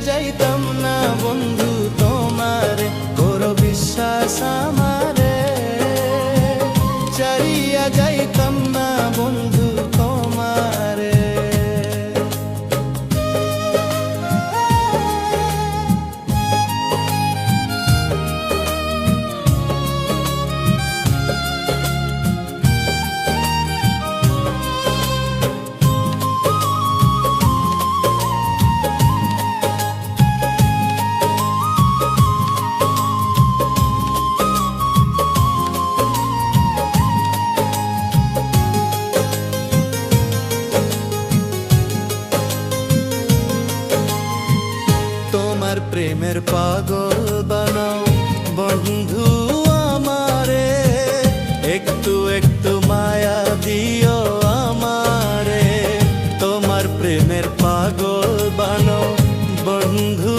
যাইতাম না বন্ধু। প্রেমের পাগল বানাও, বন্ধু আমারে। একটু একটু মায়া দিও আমারে। তোমার প্রেমের পাগল বানাও, বন্ধু